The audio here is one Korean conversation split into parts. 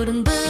couldn't believe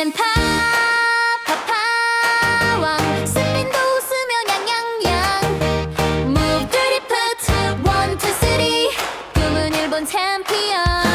나는 파파파왕 슬린도 웃으며 냥냥냥 Move dirty put one two three 꿈은 일본 챔피언